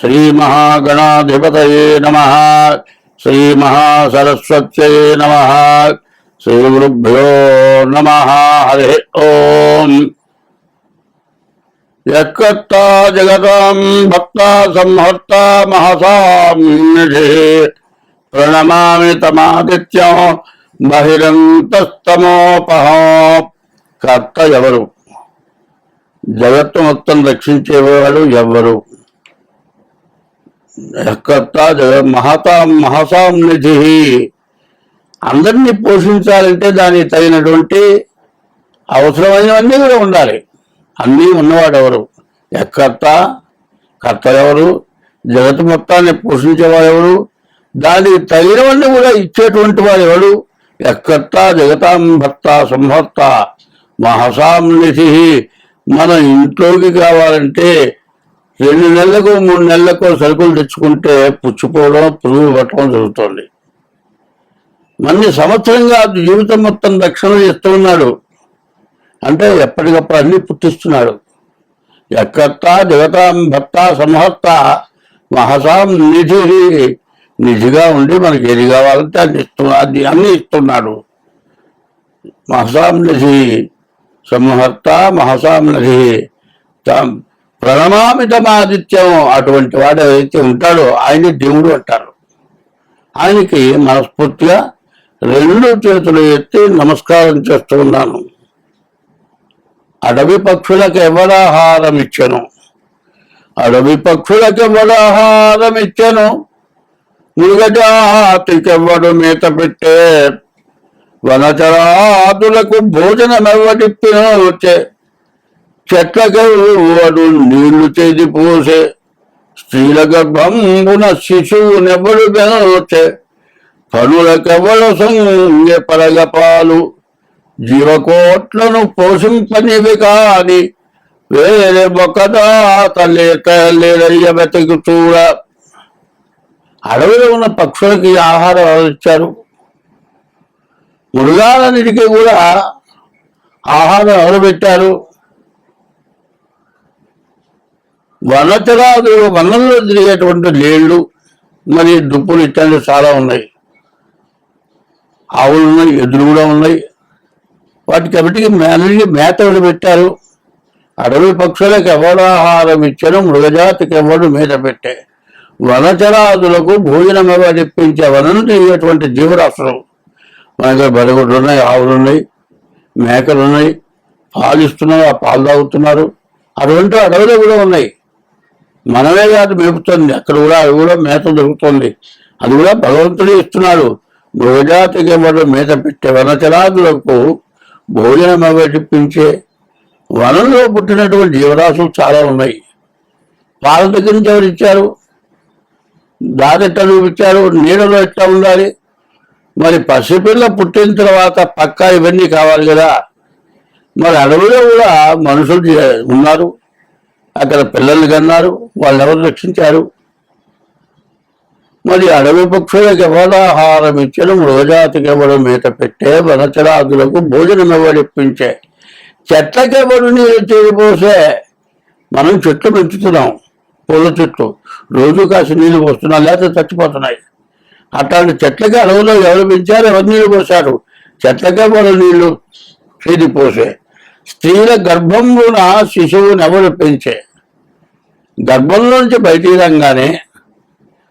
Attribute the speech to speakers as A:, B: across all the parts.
A: శ్రీమహాగణాధిపతయే నమ శ్రీమహాసరస్వత్యై నమ శ్రీగురుభ్యో నమ హరి ఓం. యత్కర్తా జగతాం భక్త సంహర్త మహసాం ప్రణమామి తమాదిత్యం బహిరంతస్తమోపహ. కర్త ఎవరు? జగత్తు మొత్తం రక్షించేవాడు ఎవరు? మహతా మహసాం నిధి. అందరినీ పోషించాలంటే దానికి తగినటువంటి అవసరమైనవన్నీ కూడా ఉండాలి. అన్నీ ఉన్నవాడెవరు? ఎక్కర్త కర్త ఎవరు జగత్ మొత్తాన్ని పోషించేవాడు ఎవరు దానికి తగినవన్నీ కూడా ఇచ్చేటువంటి వాడు ఎవడు ఎక్కర్త జగతాం భర్త సంహర్త మహసాం నిధి మనం ఇంట్లోకి కావాలంటే రెండు నెలలకు మూడు నెలలకు సరుకులు తెచ్చుకుంటే పుచ్చిపోవడం పురుగులు పట్టడం జరుగుతుంది. మన్ని సంవత్సరంగా జీవితం మొత్తం రక్షణ చేస్తున్నాడు అంటే ఎప్పటికప్పుడు అన్ని పుట్టిస్తున్నాడు. ఎక్కత్త జగతాం భర్త సంహర్త మహసాం నిధి నిధిగా ఉండి మనకి ఏది కావాలంటే అది ఇస్తున్నాడు అన్ని ఇస్తున్నాడు. మహసాం నిధి సంహర్త మహసాం నిధి ప్రణమామితమాదిత్యం అటువంటి వాడు ఏదైతే ఉంటాడో ఆయన దేవుడు అంటారు. ఆయనకి మనస్ఫూర్తిగా రెండు చేతులు ఎత్తి నమస్కారం చేస్తూ ఉన్నాను. అడవి పక్షులకు ఎవరాహారం ఇచ్చాను? అడవి పక్షులకు ఎవరాహారం ఇచ్చాను? మృగజాతికెవ్వడు మేత పెట్టే. వనచరాదులకు భోజనం చెట్లకై వాడు నీళ్ళు చేది పోసే. స్త్రీల గర్భంబున శిశువునెవడు బెనోచే పనులకెవడు సంగ పరగపాలు జీవకోట్లను పోషింపనివి కాని వేరే మొక్కదాత లేక లేడయ్య వెతకు చూడ. అడవిలో ఉన్న పక్షులకి ఆహారం ఇచ్చారు మృగాలన్నిటికీ కూడా ఆహారం ఎవరు పెట్టారు వనతగా వనంలో తిరిగేటువంటి లేళ్ళు మరి దుప్పులు ఇట్లాంటివి చాలా ఉన్నాయి. ఆవులు ఉన్నాయి ఎద్దులు కూడా ఉన్నాయి. వాటికి అవిటికి మేనకి మేత పెట్టారు. అడవి పక్షులకు ఎవడు ఆహారం ఇచ్చారు మృగజాతికి ఎవడు మేత పెట్టే. వనచరాదులకు భోజనం ఎవరిప్పించే వనను తిరిగేటువంటి జీవరాశులు. మన దగ్గర బడగుడ్లు ఉన్నాయి ఆవులు ఉన్నాయి మేకలు ఉన్నాయి పాలు ఇస్తున్నారు ఆ పాలు తాగుతున్నారు. అటువంటి అడవులు కూడా ఉన్నాయి. మనమే కాదు మేపుతుంది. అక్కడ కూడా అది కూడా మేత దొరుకుతుంది. అది కూడా భగవంతుడు ఇస్తున్నాడు. మృగజాతికి ఎవరు మేత పెట్టే వనచరాదులకు భోజనం అవటిప్పించే వనంలో పుట్టినటువంటి జీవరాశులు చాలా ఉన్నాయి. వాళ్ళ దగ్గర నుంచి ఎవరు ఇచ్చారు? దారి ఎట్లా చూపించారు? నీడలో ఎట్లా ఉండాలి? మరి పసిపిల్ల పుట్టిన తర్వాత పక్కా ఇవన్నీ కావాలి కదా. మరి అడవిలో కూడా మనుషులు ఉన్నారు. అక్కడ పిల్లలు కన్నారు వాళ్ళు ఎవరు రక్షించారు? మరి అడవి పక్షులకు ఎవరు ఆహారం ఇచ్చడం మృగజాతికి మేత పెట్టే వనచరాదులకు భోజనం ఎవడిప్పించే చెట్లకెవడు నీరు తీరిపోసే మనం చెట్లు పెంచుతున్నాం పూల చెట్లు. రోజు కాసి నీళ్ళు పోస్తున్నాం లేకపోతే చచ్చిపోతున్నాయి. అట్లాంటి చెట్లకి అడవులో ఎవరు పెంచారు? ఎవరు నీళ్ళు పోసారు? చెట్లకే ఎవరు నీళ్ళు తీరిపోసే స్త్రీల గర్భంలోన శిశువుని ఎవరు పెంచే? గర్భంలోంచి బయటికి రంగానే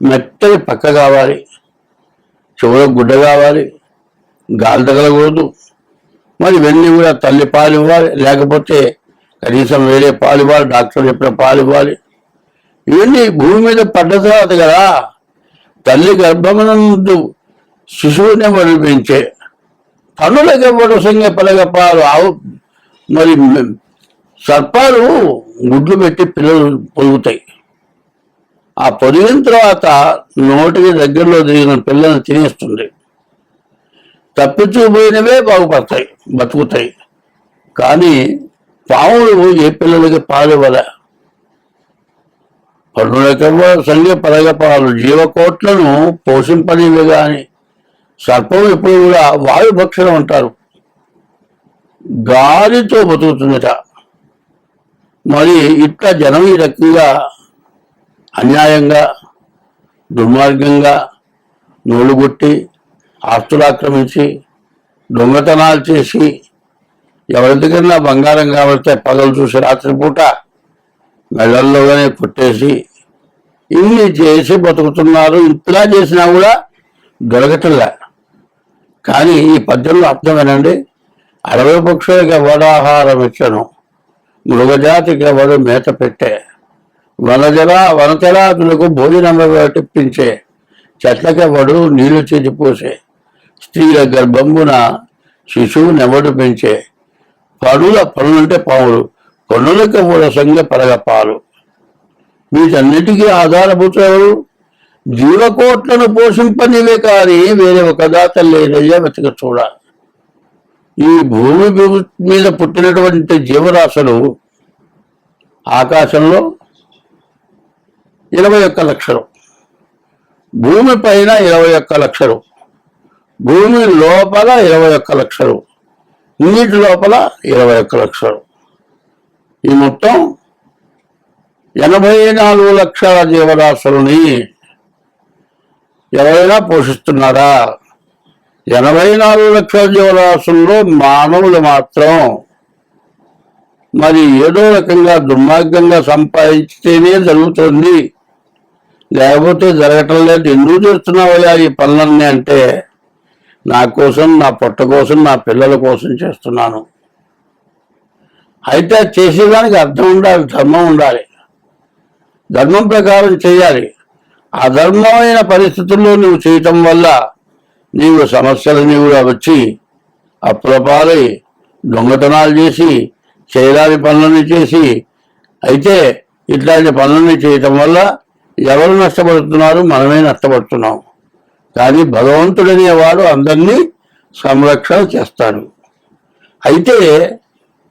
A: మెత్తని పక్క కావాలి చెవుల గుడ్డ కావాలి గాలి తగలకూడదు. మరి ఇవన్నీ కూడా తల్లి పాలు ఇవ్వాలి లేకపోతే కనీసం వేరే పాలు ఇవ్వాలి డాక్టర్ చెప్పిన పాలు ఇవ్వాలి. ఇవన్నీ భూమి మీద పడ్డ తర్వాత కదా తల్లి గర్భమునందు శిశువుని ఎవరు పనులకి వరుసంగా పలగపాలు ఆవు. మరి సర్పాలు గుడ్లు పెట్టి పిల్లలు పొదుగుతాయి. ఆ పొదిగిన తర్వాత నోటికి దగ్గరలో దిగిన పిల్లల్ని తినేస్తుంది తప్పించుకుపోయినవే బాగుపడతాయి బతుకుతాయి. కానీ పాములు ఏ పిల్లలకి పాలు ఇవ్వల పన్నులకెవ్వ సంఘ పరగ పాలు జీవకోట్లను పోషింపనివి కానీ సర్పం ఎప్పుడు కూడా వాయుభక్షణం అంటారు. గాలితో బతుకుతుందట. మరి ఇట్లా జనం ఈ రకంగా అన్యాయంగా దుర్మార్గంగా నోలుగొట్టి ఆస్తులు ఆక్రమించి దొంగతనాలు చేసి ఎవరి దగ్గర బంగారం కావలితే పగలు చూసి రాత్రిపూట మెడల్లోనే కొట్టేసి ఇన్ని చేసి బతుకుతున్నారు ఇంతలా చేసినా కూడా దొరకటంలే. కానీ ఈ పద్యంలో అర్థమేనండి? అడవి పక్షులకు వడాహారం ఇచ్చను. మృగజాతికి ఎవడు మేత పెట్టే? వనజల వనతలాదులకు భోజనం తెప్పించే చెట్లకెవడు నీళ్ళు చేతిపోసే? స్త్రీల గర్భంబున శిశువునెవడు పెంచే? పనుల పనులంటే పాములు. పనులకు కూడా సంగ పరగపాలు? వీటన్నిటికీ ఆధారభూత ఎవరు? జీవకోట్లను పోషింపనివే కానీ వేరే ఒక దాత లేదయ్యా వెతక చూడ ఈ భూమి మీద పుట్టినటువంటి జీవరాశులు ఆకాశంలో ఇరవై ఒక్క లక్షలు. భూమి పైన ఇరవై ఒక్క లక్షలు. భూమి లోపల ఇరవై ఒక్క లక్షలు. నీటి లోపల ఇరవై ఒక్క లక్షలు. ఈ మొత్తం ఎనభై నాలుగు లక్షల జీవరాశులని ఎవరైనా పోషిస్తున్నారా? ఎనభై నాలుగు లక్షల జీవరాశుల్లో మానవులు మాత్రం మరి ఏదో రకంగా దుర్మార్గంగా సంపాదించితేనే జరుగుతుంది. లేకపోతే జరగటం లేదు. ఎందుకు చేస్తున్నావయ్యా ఈ పనులన్నీ అంటే నా కోసం నా పొట్ట కోసం నా పిల్లల కోసం చేస్తున్నాను. అయితే చేసేదానికి అర్థం ఉండాలి ధర్మం ఉండాలి. ధర్మం ప్రకారం చేయాలి. అధర్మమైన పరిస్థితుల్లో నువ్వు చేయటం వల్ల నీవు సమస్యలని కూడా వచ్చి అప్రపాలై దొంగతనాలు చేసి చేయరాని పనులని చేసి అయితే ఇట్లాంటి పనులని చేయటం వల్ల ఎవరు నష్టపడుతున్నారు? మనమే నష్టపడుతున్నాం. కానీ భగవంతుడనేవాడు అందరినీ సంరక్షణ చేస్తాడు. అయితే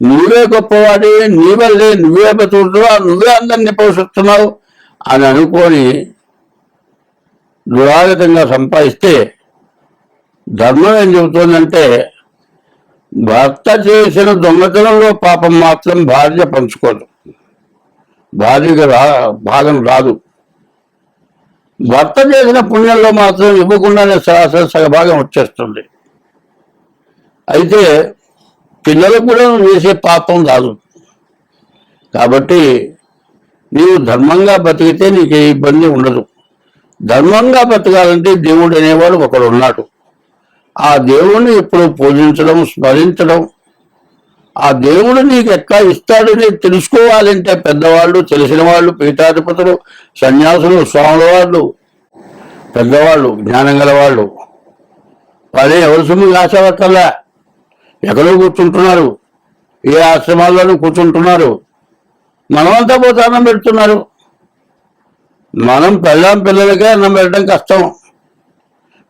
A: నువ్వే గొప్పవాడి నీ వల్లే నువ్వే బతుకుతున్నావు నువ్వే అందరినీ పోషిస్తున్నావు అని అనుకొని దురాగతంగా సంపాదిస్తే ధర్మం ఏం చెబుతోందంటే భర్త చేసిన దొంగతనంలో పాపం మాత్రం భార్య పంచుకోదు. భార్యకు రా భాగం రాదు. భర్త చేసిన పుణ్యంలో మాత్రం ఇవ్వకుండానే సరాసరి సగభాగం వచ్చేస్తుంది. అయితే పిల్లలకు కూడా చేసే పాపం రాదు. కాబట్టి నీవు ధర్మంగా బతికితే నీకు ఏ ఇబ్బంది ఉండదు. ధర్మంగా బతకాలంటే దేవుడు అనేవాడు ఒకడు ఉన్నాడు ఆ దేవుణ్ణి ఎప్పుడు పూజించడం స్మరించడం. ఆ దేవుడు నీకు ఎక్కడ ఇస్తాడని తెలుసుకోవాలంటే పెద్దవాళ్ళు తెలిసిన వాళ్ళు పీఠాధిపతులు సన్యాసులు స్వాముల వాళ్ళు పెద్దవాళ్ళు జ్ఞానం గల వాళ్ళు వాళ్ళే ఎవరి సొమ్ము ఆశపడతలే ఎక్కడో కూర్చుంటున్నారు. ఏ ఆశ్రమాల్లోనూ కూర్చుంటున్నారు. మనమంతా పోతే అన్నం పెడుతున్నారు. మనం పెళ్ళాం పిల్లలకే అన్నం పెట్టడం కష్టం.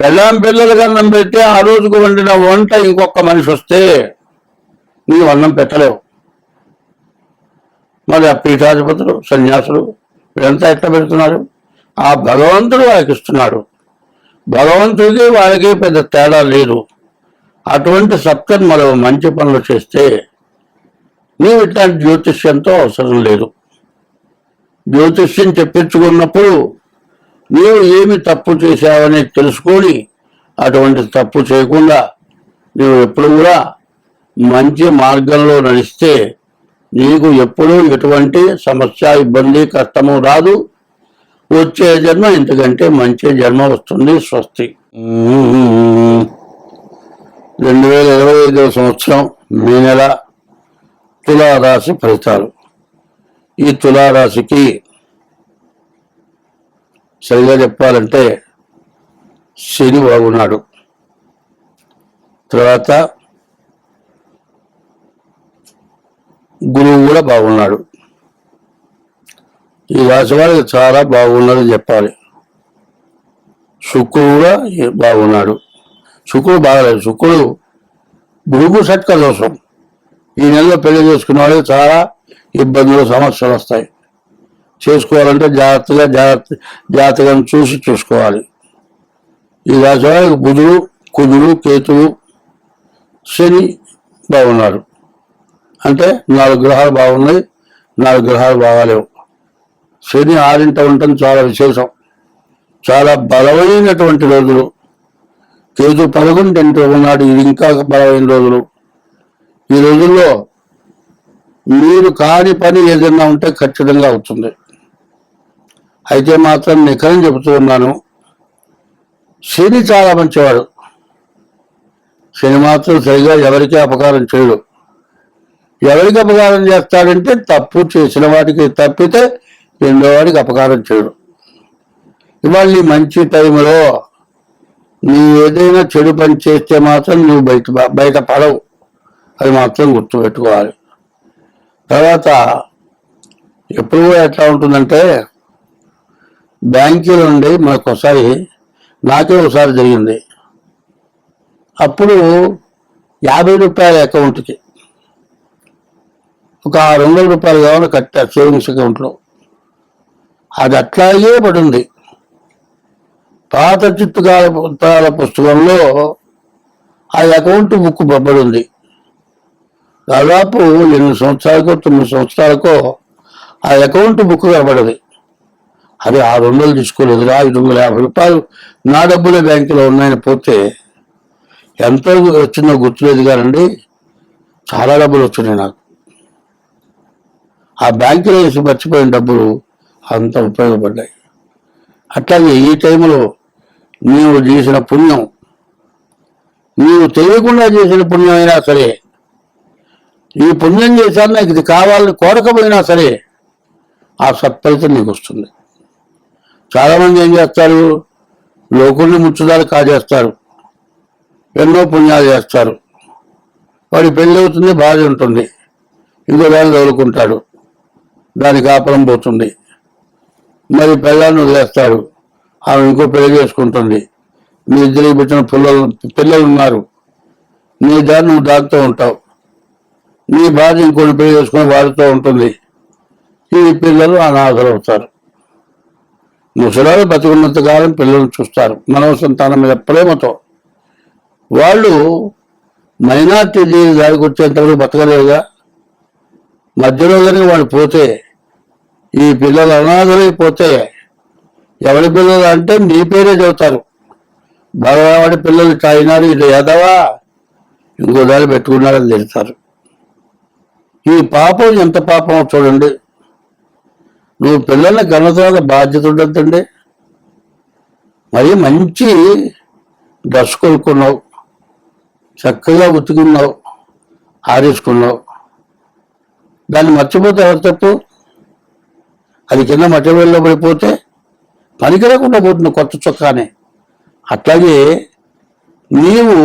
A: పెళ్ళాం పిల్లలకి అన్నం పెట్టి ఆ రోజుకు వండిన వంట ఇంకొక మనిషి వస్తే నీవు అన్నం పెట్టలేవు. మరి ఆ పీఠాధిపతులు సన్యాసులు వీళ్ళంతా ఎట్లా పెడుతున్నారు? ఆ భగవంతుడు వాళ్ళకి ఇస్తున్నాడు. భగవంతుడికి వాళ్ళకి పెద్ద తేడా లేదు. అటువంటి సత్కర్మలు మంచి పనులు చేస్తే నీవు ఇట్లాంటి జ్యోతిష్యంతో అవసరం లేదు. జ్యోతిష్యం చెప్పించుకున్నప్పుడు నీవు ఏమి తప్పు చేశావని తెలుసుకొని అటువంటి తప్పు చేయకుండా నీవు ఎప్పుడు కూడా మంచి మార్గంలో నడిస్తే నీకు ఎప్పుడూ ఎటువంటి సమస్య ఇబ్బంది కష్టము రాదు. వచ్చే జన్మ ఇంతకంటే మంచి జన్మ వస్తుంది స్వస్తి. రెండు వేల ఇరవై ఐదవ సంవత్సరం మే నెల తులారాశి ఫలితాలు. ఈ తులారాశికి సరిగా చెప్పాలంటే శని బాగున్నాడు. తర్వాత గురువు కూడా బాగున్నాడు. ఈ రాశి వారికి చాలా బాగున్నదని చెప్పాలి. శుక్రుడు కూడా బాగున్నాడు. శుక్రుడు బాగలేదు. శుక్రుడు భూమి షట్క దోషం ఈ నెలలో పెళ్ళి చేసుకున్న వాళ్ళకి చాలా ఇబ్బందులు సమస్యలు వస్తాయి. చేసుకోవాలంటే జాగ్రత్తగా జాగ్రత్త జాతకం చూసి చూసుకోవాలి. ఈ రాశి బుధుడు కుజుడు కేతుడు శని బాగున్నారు. అంటే నాలుగు గ్రహాలు బాగున్నాయి నాలుగు గ్రహాలు బాగాలేవు. శని ఆరింట ఉండటం చాలా విశేషం. చాలా బలమైనటువంటి రోజులు. కేతు పదకొండింటి ఉన్నాడు ఇది ఇంకా బలమైన రోజులు. ఈ రోజుల్లో మీరు కాని పని ఏదైనా ఉంటే ఖచ్చితంగా అవుతుంది. అయితే మాత్రం నిఖరం చెబుతున్నాను. శని చాలా మంచివాడు. శని మాత్రం సరిగా ఎవరికి అపకారం చేయడు. ఎవరికి అపకారం చేస్తాడంటే తప్పు చేసిన వాడికి తప్పితే రెండో వాడికి అపకారం చేయడు. ఇవాళ నీ మంచి టైంలో నీ ఏదైనా చెడు పని చేస్తే మాత్రం నువ్వు బయట బయట పడవు. అది మాత్రం గుర్తుపెట్టుకోవాలి. తర్వాత ఎప్పుడు ఎట్లా ఉంటుందంటే బ్యాంకుల నుండి మనకు ఒకసారి నాకే ఒకసారి జరిగింది. అప్పుడు యాభై రూపాయల అకౌంట్కి ఒక ఆరు వందల రూపాయలు కావాలి కట్టారు సేవింగ్స్ అకౌంట్లో. అది అట్లాగే పడింది. పాత చిత్తుకాల పుస్తకాల పుస్తకంలో ఆ అకౌంట్ బుక్ పడింది. దాదాపు ఎనిమిది సంవత్సరాలకో తొమ్మిది సంవత్సరాలకో ఆ అకౌంట్ బుక్ కనబడదు. అది ఆరు వందలు తీసుకోలేదురా ఐదు వందల యాభై రూపాయలు నా డబ్బులే బ్యాంకులో ఉన్నాయని పోతే ఎంత వచ్చిందో గుర్తులేదు కానండి చాలా డబ్బులు వచ్చినాయి నాకు. ఆ బ్యాంకులో వేసి మర్చిపోయిన డబ్బులు అంత ఉపయోగపడ్డాయి. అట్లాగే ఈ టైంలో నీవు చేసిన పుణ్యం నీవు తెలియకుండా చేసిన పుణ్యం అయినా సరే ఈ పుణ్యం చేశాను నాకు ఇది కావాలని కోరకపోయినా సరే ఆ సత్ఫలితం నీకు వస్తుంది. చాలామంది ఏం చేస్తారు? లోకుల్ని ముచ్చుదారు కాజేస్తారు. ఎన్నో పుణ్యాలు చేస్తారు. వాడి పెళ్ళి అవుతుంది బాధ ఉంటుంది. ఇంకో దాన్ని తోలుకుంటాడు దానికి ఆపరం పోతుంది. మరి పిల్లల్ని వదిలేస్తాడు. ఆమె ఇంకో పెళ్ళి చేసుకుంటుంది. మీ ఇద్దరికి పెట్టిన పిల్లలు పిల్లలు ఉన్నారు. నీ దాన్ని నువ్వు దాటుతూ ఉంటావు. నీ భార్య ఇంకొని పెళ్ళి చేసుకుని వాడుతూ ఉంటుంది. ఈ పిల్లలు అనాథలు అవుతారు. ముసలాలు బతికున్నంత కాలం పిల్లలను చూస్తారు. మనవ సంతానం మీద ప్రేమతో. వాళ్ళు మైనార్టీ దానికి వచ్చేంతవరకు బతకలేదుగా మధ్యలో కనుక వాళ్ళు పోతే ఈ పిల్లలు అనాథమైపోతే ఎవరి పిల్లలు అంటే నీ పేరే చదువుతారు. భగవాడి పిల్లలు చాయినారు ఇది ఎదవా ఇంకో దారి పెట్టుకున్నారని తెలుస్తారు. ఈ పాపం ఎంత పాపమో చూడండి. నువ్వు పిల్లల్ని కన్నతోనే బాధ్యత ఉండద్దండి. మరి మంచి డ్రెస్ కొనుక్కున్నావు. చక్కగా ఉతుకున్నావు. ఆరేసుకున్నావు. దాన్ని మర్చిపోతే ఎవరు తప్పు? అది కింద మట్టవేళ్ళలో పడిపోతే పనికి రాకుండా పోతుంది కొత్త చొక్కానే. అట్లాగే నీవు